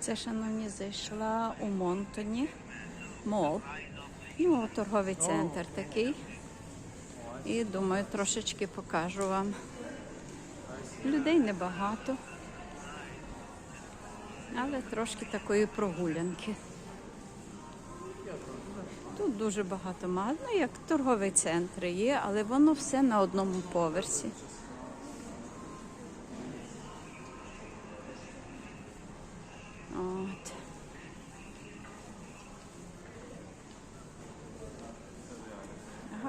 Це, шановні, зайшла у Монтоні мол. Ну, торговий центр такий. І думаю, трошечки покажу вам. Людей небагато, але трошки такої прогулянки. Тут дуже багато мал, ну як торговий центр є, але воно все на одному поверсі.